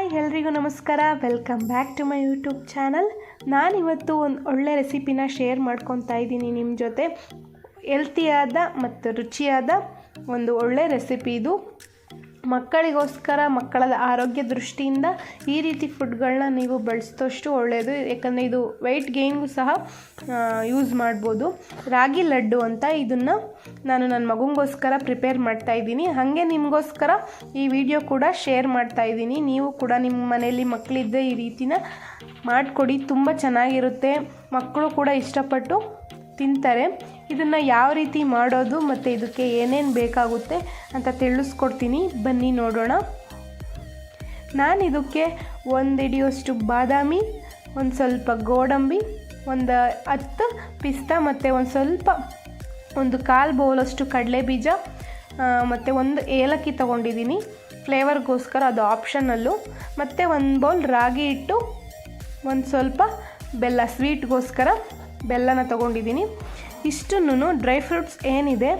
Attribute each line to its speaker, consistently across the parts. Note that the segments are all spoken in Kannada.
Speaker 1: ಹಾಯ್, ಎಲ್ರಿಗೂ ನಮಸ್ಕಾರ. Welcome back to my YouTube channel ನಾನಿವತ್ತು ಒಂದು ಒಳ್ಳೆ ರೆಸಿಪಿನ ಶೇರ್ ಮಾಡ್ಕೊತಾ ಇದ್ದೀನಿ ನಿಮ್ಮ ಜೊತೆ. ಹೆಲ್ತಿಯಾದ ಮತ್ತು ರುಚಿಯಾದ ಒಂದು ಒಳ್ಳೆ ರೆಸಿಪಿ ಇದು. ಮಕ್ಕಳಿಗೋಸ್ಕರ ಮಕ್ಕಳ ಆರೋಗ್ಯ ದೃಷ್ಟಿಯಿಂದ ಈ ರೀತಿ ಫುಡ್ಗಳನ್ನ ನೀವು ಬಳಸಿದಷ್ಟು ಒಳ್ಳೆಯದು ಯಾಕಂದರೆ ಇದು ವೆಯ್ಟ್ ಗೇನ್ಗೂ ಸಹ ಯೂಸ್ ಮಾಡ್ಬೋದು. ರಾಗಿ ಲಡ್ಡು ಅಂತ ಇದನ್ನು ನಾನು ನನ್ನ ಮಗುಂಗೋಸ್ಕರ ಪ್ರಿಪೇರ್ ಮಾಡ್ತಾ ಇದ್ದೀನಿ. ಹಾಗೆ ನಿಮಗೋಸ್ಕರ ಈ ವಿಡಿಯೋ ಕೂಡ ಶೇರ್ ಮಾಡ್ತಾ ಇದ್ದೀನಿ. ನೀವು ಕೂಡ ನಿಮ್ಮ ಮನೆಯಲ್ಲಿ ಮಕ್ಕಳಿದ್ದರೆ ಈ ರೀತಿನ ಮಾಡಿಕೊಡಿ. ತುಂಬ ಚೆನ್ನಾಗಿರುತ್ತೆ. ಮಕ್ಕಳು ಕೂಡ ಇಷ್ಟಪಟ್ಟು ತಿಂತಾರೆ. ಇದನ್ನು ಯಾವ ರೀತಿ ಮಾಡೋದು ಮತ್ತು ಇದಕ್ಕೆ ಏನೇನು ಬೇಕಾಗುತ್ತೆ ಅಂತ ತಿಳಿಸ್ಕೊಡ್ತೀನಿ. ಬನ್ನಿ ನೋಡೋಣ. ನಾನು ಇದಕ್ಕೆ ಒಂದು ಹಿಡಿಯೋಷ್ಟು ಬಾದಾಮಿ, ಒಂದು ಸ್ವಲ್ಪ ಗೋಡಂಬಿ, ಒಂದು ಹತ್ತು ಪಿಸ್ತಾ ಮತ್ತು ಒಂದು ಸ್ವಲ್ಪ ಒಂದು ಕಾಲು ಬೌಲಷ್ಟು ಕಡಲೆ ಬೀಜ ಮತ್ತು ಒಂದು ಏಲಕ್ಕಿ ತೊಗೊಂಡಿದ್ದೀನಿ. ಫ್ಲೇವರ್ಗೋಸ್ಕರ ಅದು ಆಪ್ಷನಲ್ಲು. ಮತ್ತು ಒಂದು ಬೌಲ್ ರಾಗಿ ಹಿಟ್ಟು, ಒಂದು ಸ್ವಲ್ಪ ಬೆಲ್ಲ, ಸ್ವೀಟ್ಗೋಸ್ಕರ ಬೆಲ್ಲನ ತೊಗೊಂಡಿದ್ದೀನಿ. ಇಷ್ಟನ್ನು ಡ್ರೈ ಫ್ರೂಟ್ಸ್ ಏನಿದೆ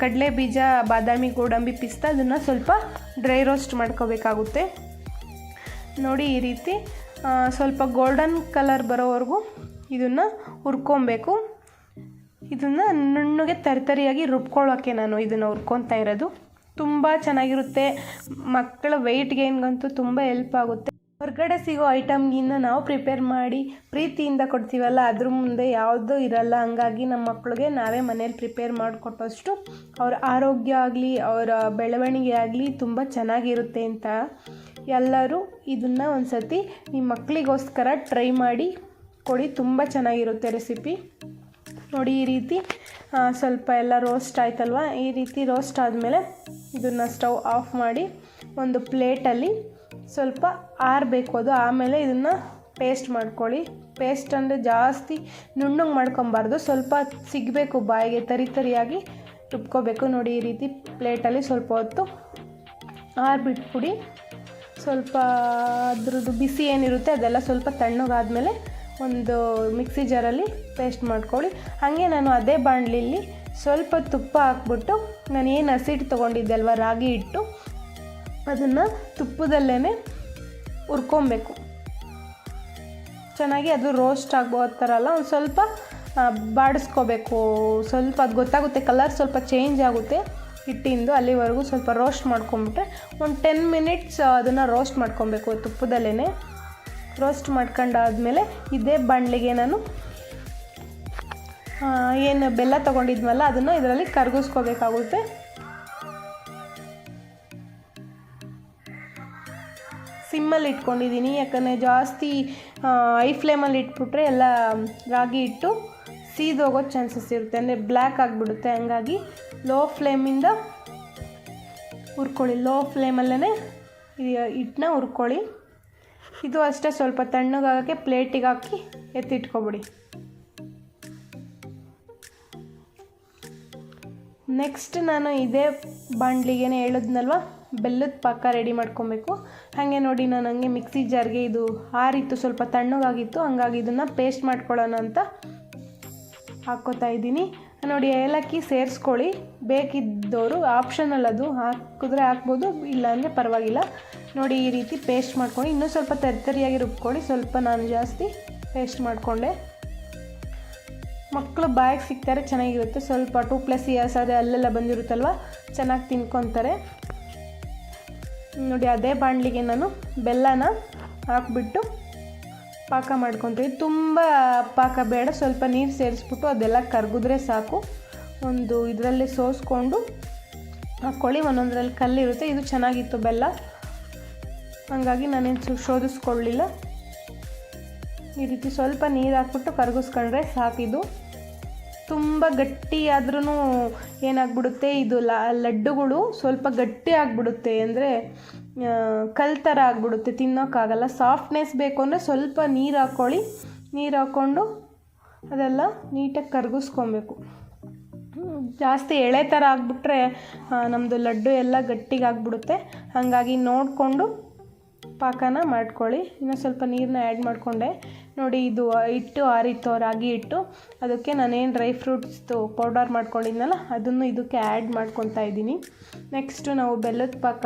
Speaker 1: ಕಡಲೆ ಬೀಜ, ಬಾದಾಮಿ, ಗೋಡಂಬಿ ಪಿಸ್ತಾ ಅದನ್ನು ಸ್ವಲ್ಪ ಡ್ರೈ ರೋಸ್ಟ್ ಮಾಡ್ಕೋಬೇಕಾಗುತ್ತೆ. ನೋಡಿ ಈ ರೀತಿ ಸ್ವಲ್ಪ ಗೋಲ್ಡನ್ ಕಲರ್ ಬರೋವರೆಗೂ ಇದನ್ನು ಹುರ್ಕೊಬೇಕು. ಇದನ್ನು ನುಣ್ಣಗೆ ತರಿತರಿಯಾಗಿ ರುಬ್ಕೊಳ್ಳೋಕ್ಕೆ ನಾನು ಇದನ್ನು ಹುರ್ಕೊತಾ ಇರೋದು. ತುಂಬ ಚೆನ್ನಾಗಿರುತ್ತೆ. ಮಕ್ಕಳ ವೆಯ್ಟ್ ಗೇನ್ಗಂತೂ ತುಂಬ ಹೆಲ್ಪ್ ಆಗುತ್ತೆ. ಹೊರಗಡೆ ಸಿಗೋ ಐಟಮ್ಗಿನ್ನ ನಾವು ಪ್ರಿಪೇರ್ ಮಾಡಿ ಪ್ರೀತಿಯಿಂದ ಕೊಡ್ತೀವಲ್ಲ, ಅದ್ರ ಮುಂದೆ ಯಾವುದೂ ಇರಲ್ಲ. ಹಂಗಾಗಿ ನಮ್ಮ ಮಕ್ಕಳಿಗೆ ನಾವೇ ಮನೇಲಿ ಪ್ರಿಪೇರ್ ಮಾಡಿಕೊಟ್ಟಷ್ಟು ಅವ್ರ ಆರೋಗ್ಯ ಆಗಲಿ, ಅವರ ಬೆಳವಣಿಗೆ ಆಗಲಿ ತುಂಬ ಚೆನ್ನಾಗಿರುತ್ತೆ ಅಂತ ಎಲ್ಲರೂ ಇದನ್ನು ಒಂದು ಸತಿ ನಿಮ್ಮ ಮಕ್ಕಳಿಗೋಸ್ಕರ ಟ್ರೈ ಮಾಡಿ ಕೊಡಿ. ತುಂಬ ಚೆನ್ನಾಗಿರುತ್ತೆ ರೆಸಿಪಿ. ನೋಡಿ ಈ ರೀತಿ ಸ್ವಲ್ಪ ಎಲ್ಲ ರೋಸ್ಟ್ ಆಯ್ತಲ್ವ? ಈ ರೀತಿ ರೋಸ್ಟ್ ಆದಮೇಲೆ ಇದನ್ನು ಸ್ಟವ್ ಆಫ್ ಮಾಡಿ ಒಂದು ಪ್ಲೇಟಲ್ಲಿ ಸ್ವಲ್ಪ ಆರಬೇಕು ಅದು. ಆಮೇಲೆ ಇದನ್ನು ಪೇಸ್ಟ್ ಮಾಡ್ಕೊಳ್ಳಿ. ಪೇಸ್ಟ್ ಅಂದರೆ ಜಾಸ್ತಿ ನುಣ್ಣಗೆ ಮಾಡ್ಕೊಬಾರ್ದು. ಸ್ವಲ್ಪ ಸಿಗಬೇಕು ಬಾಯಿಗೆ, ತರಿ ತರಿಯಾಗಿ ರುಬ್ಕೋಬೇಕು. ನೋಡಿ, ಈ ರೀತಿ ಪ್ಲೇಟಲ್ಲಿ ಸ್ವಲ್ಪ ಹೊತ್ತು ಆರಿಬಿಟ್ಬಿಡಿ. ಸ್ವಲ್ಪ ಅದ್ರದ್ದು ಬಿಸಿ ಏನಿರುತ್ತೆ ಅದೆಲ್ಲ ಸ್ವಲ್ಪ ತಣ್ಣಗಾದಮೇಲೆ ಒಂದು ಮಿಕ್ಸಿ ಜಾರಲ್ಲಿ ಪೇಸ್ಟ್ ಮಾಡ್ಕೊಳ್ಳಿ. ಹಾಗೆ ನಾನು ಅದೇ ಬಾಣಲಿಲಿ ಸ್ವಲ್ಪ ತುಪ್ಪ ಹಾಕ್ಬಿಟ್ಟು ನಾನು ಏನು ಹಸಿಟ್ಟು ತೊಗೊಂಡಿದ್ದೆ ಅಲ್ವ, ರಾಗಿ ಹಿಟ್ಟು ಅದನ್ನು ತುಪ್ಪದಲ್ಲೇ ಹುರ್ಕೊಬೇಕು. ಚೆನ್ನಾಗಿ ಅದು ರೋಸ್ಟ್ ಆಗೋ ಥರಲ್ಲ ಒಂದು ಸ್ವಲ್ಪ ಬಾಡಿಸ್ಕೋಬೇಕು. ಸ್ವಲ್ಪ ಅದು ಗೊತ್ತಾಗುತ್ತೆ ಕಲರ್ ಸ್ವಲ್ಪ ಚೇಂಜ್ ಆಗುತ್ತೆ ಹಿಟ್ಟಿಂದು, ಅಲ್ಲಿವರೆಗೂ ಸ್ವಲ್ಪ ರೋಸ್ಟ್ ಮಾಡ್ಕೊಂಬಿಟ್ರೆ ಒಂದು ಟೆನ್ ಮಿನಿಟ್ಸ್ ಅದನ್ನು ರೋಸ್ಟ್ ಮಾಡ್ಕೊಬೇಕು ತುಪ್ಪದಲ್ಲೇ ರೋಸ್ಟ್ ಮಾಡ್ಕೊಂಡಾದ್ಮೇಲೆ ಇದೇ ಬಾಣಲಿಗೆ ನಾನು ಏನು ಬೆಲ್ಲ ತೊಗೊಂಡಿದ್ವಲ್ಲ ಅದನ್ನು ಇದರಲ್ಲಿ ಕರಗಿಸ್ಕೋಬೇಕಾಗುತ್ತೆ. ಸಿಮ್ಮಲ್ಲಿ ಇಟ್ಕೊಂಡಿದ್ದೀನಿ. ಯಾಕಂದರೆ ಜಾಸ್ತಿ ಐ ಫ್ಲೇಮಲ್ಲಿ ಇಟ್ಬಿಟ್ರೆ ಎಲ್ಲ ರಾಗಿ ಇಟ್ಟು ಸೀದೋಗೋ ಚಾನ್ಸಸ್ ಇರುತ್ತೆ. ಅಂದರೆ ಬ್ಲ್ಯಾಕ್ ಆಗಿಬಿಡುತ್ತೆ. ಹಂಗಾಗಿ ಲೋ ಫ್ಲೇಮಿಂದ ಹುರ್ಕೊಳ್ಳಿ. ಲೋ ಫ್ಲೇಮಲ್ಲೇ ಹಿಟ್ಟನ್ನ ಹುರ್ಕೊಳ್ಳಿ. ಇದು ಅಷ್ಟೇ ಸ್ವಲ್ಪ ತಣ್ಣಗಾಗೋಕ್ಕೆ ಪ್ಲೇಟಿಗೆ ಹಾಕಿ ಎತ್ತಿಟ್ಕೊಬಿಡಿ. ನೆಕ್ಸ್ಟ್ ನಾನು ಇದೇ ಬಾಣಲಿಗೆ ಹೇಳಿದ್ನಲ್ವ? ಬೆಲ್ಲದ ಪಾಕ ರೆಡಿ ಮಾಡ್ಕೊಬೇಕು. ಹಾಗೆ ನೋಡಿ ನಾನು ಹಂಗೆ ಮಿಕ್ಸಿ ಜಾರ್ಗೆ ಇದು ಆರಿತ್ತು, ಸ್ವಲ್ಪ ತಣ್ಣಗಾಗಿತ್ತು, ಹಂಗಾಗಿ ಇದನ್ನು ಪೇಸ್ಟ್ ಮಾಡ್ಕೊಳ್ಳೋಣ ಅಂತ ಹಾಕ್ಕೋತಾ ಇದ್ದೀನಿ. ನೋಡಿ, ಏಲಕ್ಕಿ ಸೇರಿಸ್ಕೊಳ್ಳಿ. ಬೇಕಿದ್ದವರು ಆಪ್ಷನಲ್ ಅದು. ಹಾಕಿದ್ರೆ ಹಾಕ್ಬೋದು, ಇಲ್ಲಾಂದರೆ ಪರವಾಗಿಲ್ಲ. ನೋಡಿ, ಈ ರೀತಿ ಪೇಸ್ಟ್ ಮಾಡ್ಕೊಂಡು ಇನ್ನೂ ಸ್ವಲ್ಪ ತರಿತರಿಯಾಗಿ ರುಬ್ಕೊಳ್ಳಿ. ಸ್ವಲ್ಪ ನಾನು ಜಾಸ್ತಿ ಪೇಸ್ಟ್ ಮಾಡಿಕೊಂಡೆ. ಮಕ್ಕಳು ಬಾಯಿಗೆ ಸಿಗ್ತಾರೆ, ಚೆನ್ನಾಗಿರುತ್ತೆ. ಸ್ವಲ್ಪ ಟೂ ಪ್ಲಸ್ ಇಯರ್ಸ್ ಆದರೆ ಅಲ್ಲೆಲ್ಲ ಬಂದಿರುತ್ತಲ್ವ? ಚೆನ್ನಾಗಿ ತಿನ್ಕೊತಾರೆ. ನೋಡಿ, ಅದೇ ಬಾಣಲಿಗೆ ನಾನು ಬೆಲ್ಲನ ಹಾಕ್ಬಿಟ್ಟು ಪಾಕ ಮಾಡ್ಕೊತೀವಿ. ತುಂಬ ಪಾಕ ಬೇಡ, ಸ್ವಲ್ಪ ನೀರು ಸೇರಿಸ್ಬಿಟ್ಟು ಅದೆಲ್ಲ ಕರಗಿದ್ರೆ ಸಾಕು. ಒಂದು ಇದರಲ್ಲಿ ಸೋಸ್ಕೊಂಡು ಹಾಕ್ಕೊಳ್ಳಿ ಒಂದೊಂದರಲ್ಲಿ ಕಲ್ಲಿರುತ್ತೆ, ಇದು ಚೆನ್ನಾಗಿತ್ತು ಬೆಲ್ಲ. ಹಾಗಾಗಿ ನಾನೇನು ಶೋಧಿಸ್ಕೊಳ್ಳಿಲ್ಲ. ಈ ರೀತಿ ಸ್ವಲ್ಪ ನೀರು ಹಾಕ್ಬಿಟ್ಟು ಕರಗಿಸ್ಕೊಂಡ್ರೆ ಸಾಕಿದು ತುಂಬ ಗಟ್ಟಿ ಆದ್ರೂ ಏನಾಗ್ಬಿಡುತ್ತೆ? ಇದು ಲಡ್ಡುಗಳು ಸ್ವಲ್ಪ ಗಟ್ಟಿ ಆಗಿಬಿಡುತ್ತೆ ಅಂದರೆ ಕಲ್ ಥರ ಆಗಿಬಿಡುತ್ತೆ, ತಿನ್ನೋಕ್ಕಾಗಲ್ಲ. ಸಾಫ್ಟ್ನೆಸ್ ಬೇಕು ಅಂದರೆ ಸ್ವಲ್ಪ ನೀರು ಹಾಕ್ಕೊಳ್ಳಿ ನೀರು ಹಾಕ್ಕೊಂಡು ಅದೆಲ್ಲ ನೀಟಾಗಿ ಕರಗಿಸ್ಕೊಬೇಕು. ಜಾಸ್ತಿ ಎಳೆ ಥರ ಆಗಿಬಿಟ್ರೆ ನಮ್ಮದು ಲಡ್ಡು ಎಲ್ಲ ಗಟ್ಟಿಗಾಗ್ಬಿಡುತ್ತೆ ಹಾಗಾಗಿ ನೋಡಿಕೊಂಡು ಪಾಕನ ಮಾಡ್ಕೊಳ್ಳಿ. ಇನ್ನು ಸ್ವಲ್ಪ ನೀರನ್ನ ಆ್ಯಡ್ ಮಾಡಿಕೊಂಡೆ. ನೋಡಿ ಇದು ಹಿಟ್ಟು ಆರಿತ್ತು, ರಾಗಿ ಹಿಟ್ಟು. ಅದಕ್ಕೆ ನಾನೇನು ಡ್ರೈ ಫ್ರೂಟ್ಸ್ದು ಪೌಡರ್ ಮಾಡ್ಕೊಂಡಿದ್ನಲ್ಲ, ಅದನ್ನು ಇದಕ್ಕೆ ಆ್ಯಡ್ ಮಾಡ್ಕೊತಾ ಇದ್ದೀನಿ. ನೆಕ್ಸ್ಟು ನಾವು ಬೆಲ್ಲದ ಪಾಕ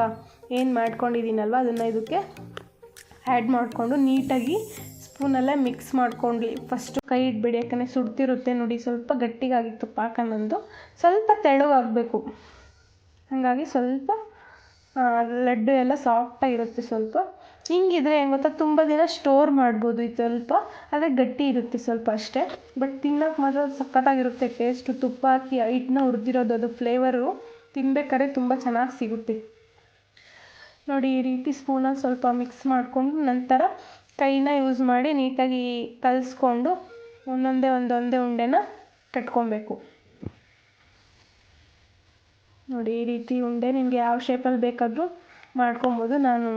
Speaker 1: ಏನು ಮಾಡ್ಕೊಂಡಿದ್ದೀನಲ್ವ, ಅದನ್ನು ಇದಕ್ಕೆ ಆ್ಯಡ್ ಮಾಡಿಕೊಂಡು ನೀಟಾಗಿ ಸ್ಪೂನಲ್ಲೇ ಮಿಕ್ಸ್ ಮಾಡ್ಕೊಂಡ್ಲಿ. ಫಸ್ಟು ಕೈ ಇಟ್ಬಿಡಿ ಯಾಕಂದರೆ ಸುಡ್ತಿರುತ್ತೆ ನೋಡಿ, ಸ್ವಲ್ಪ ಗಟ್ಟಿಗಾಗಿತ್ತು ಪಾಕ ನಂದು. ಸ್ವಲ್ಪ ತೆಳುವಾಗಬೇಕು. ಹಾಗಾಗಿ ಸ್ವಲ್ಪ ಲಡ್ಡು ಎಲ್ಲ ಸಾಫ್ಟಾಗಿರುತ್ತೆ ಸ್ವಲ್ಪ. ಹಿಂಗಿದ್ರೆ ಏನು ಗೊತ್ತಾ, ತುಂಬ ದಿನ ಸ್ಟೋರ್ ಮಾಡ್ಬೋದು ಇದು ಸ್ವಲ್ಪ. ಆದರೆ ಗಟ್ಟಿ ಇರುತ್ತೆ ಸ್ವಲ್ಪ ಅಷ್ಟೇ. ಬಟ್ ತಿನ್ನೋಕೆ ಮಾತ್ರ ಸಖತ್ತಾಗಿರುತ್ತೆ ಟೇಸ್ಟು ತುಪ್ಪ ಹಾಕಿ ಹಿಟ್ಟನ್ನ ಹುರ್ದಿರೋದು, ಅದು ಫ್ಲೇವರು ತಿನ್ಬೇಕಾದ್ರೆ ತುಂಬ ಚೆನ್ನಾಗಿ ಸಿಗುತ್ತೆ. ನೋಡಿ, ಈ ರೀತಿ ಸ್ಪೂನಲ್ಲಿ ಸ್ವಲ್ಪ ಮಿಕ್ಸ್ ಮಾಡಿಕೊಂಡು ನಂತರ ಕೈನ ಯೂಸ್ ಮಾಡಿ ನೀಟಾಗಿ ಕಲಿಸ್ಕೊಂಡು ಒಂದೊಂದೇ ಒಂದೊಂದೇ ಉಂಡೆನ ಕಟ್ಕೊಬೇಕು. ನೋಡಿ, ಈ ರೀತಿ ಉಂಡೆ. ನಿಮಗೆ ಯಾವ ಶೇಪಲ್ಲಿ ಬೇಕಾದರೂ ಮಾಡ್ಕೊಬೋದು. ನಾನು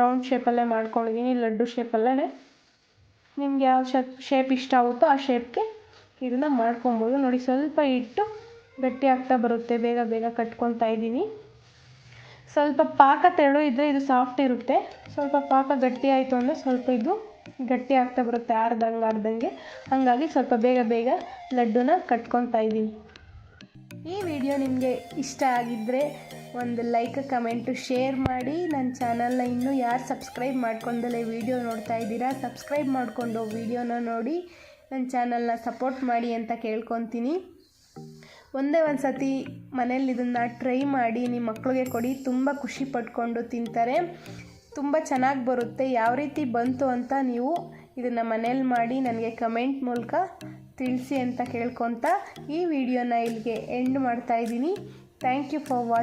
Speaker 1: ರೌಂಡ್ ಶೇಪಲ್ಲೇ ಮಾಡ್ಕೊಂಡಿದ್ದೀನಿ ಲಡ್ಡು ಶೇಪಲ್ಲೇ ನಿಮ್ಗೆ ಯಾವ ಶೇಪ್ ಶೇಪ್ ಇಷ್ಟ ಆಗುತ್ತೋ ಆ ಶೇಪ್ಗೆ ಇದನ್ನು ಮಾಡ್ಕೊಬೋದು. ನೋಡಿ, ಸ್ವಲ್ಪ ಇಟ್ಟು ಗಟ್ಟಿ ಆಗ್ತಾ ಬರುತ್ತೆ. ಬೇಗ ಬೇಗ ಕಟ್ಕೊತಾ ಇದ್ದೀನಿ. ಸ್ವಲ್ಪ ಪಾಕ ತೆಳು ಇದ್ದರೆ ಇದು ಸಾಫ್ಟ್ ಇರುತ್ತೆ. ಸ್ವಲ್ಪ ಪಾಕ ಗಟ್ಟಿ ಆಯಿತು ಅಂದರೆ ಸ್ವಲ್ಪ ಇದು ಗಟ್ಟಿ ಆಗ್ತಾ ಬರುತ್ತೆ, ಆರ್ದಂಗೆ ಆರ್ದಂಗೆ. ಹಾಗಾಗಿ ಸ್ವಲ್ಪ ಬೇಗ ಬೇಗ ಲಡ್ಡುನ ಕಟ್ಕೊತಾ ಇದ್ದೀನಿ. ಈ ವಿಡಿಯೋ ನಿಮಗೆ ಇಷ್ಟ ಆಗಿದ್ದರೆ ಒಂದು ಲೈಕ್ ಕಮೆಂಟು ಶೇರ್ ಮಾಡಿ. ನನ್ನ ಚಾನಲ್ನ ಇನ್ನೂ ಯಾರು ಸಬ್ಸ್ಕ್ರೈಬ್ ಮಾಡ್ಕೊಂಡಲೇ ವಿಡಿಯೋ ನೋಡ್ತಾ ಇದ್ದೀರಾ ಸಬ್ಸ್ಕ್ರೈಬ್ ಮಾಡಿಕೊಂಡು ವಿಡಿಯೋನ ನೋಡಿ. ನನ್ನ ಚಾನಲ್ನ ಸಪೋರ್ಟ್ ಮಾಡಿ ಅಂತ ಕೇಳ್ಕೊತೀನಿ. ಒಂದೇ ಒಂದು ಸತಿ ಮನೇಲಿ ಇದನ್ನು ಟ್ರೈ ಮಾಡಿ ನಿಮ್ಮ ಮಕ್ಕಳಿಗೆ ಕೊಡಿ. ತುಂಬ ಖುಷಿ ಪಟ್ಕೊಂಡು ತಿಂತಾರೆ. ತುಂಬ ಚೆನ್ನಾಗಿ ಬರುತ್ತೆ. ಯಾವ ರೀತಿ ಬಂತು ಅಂತ ನೀವು ಇದನ್ನು ಮನೇಲಿ ಮಾಡಿ, ನನಗೆ ಕಮೆಂಟ್ ಮೂಲಕ ತಿಳಿಸಿ ಅಂತ ಕೇಳ್ಕೊತ ಈ ವಿಡಿಯೋನ ಇಲ್ಲಿಗೆ ಎಂಡ್ ಮಾಡ್ತಾ ಇದ್ದೀನಿ. Thank you for watching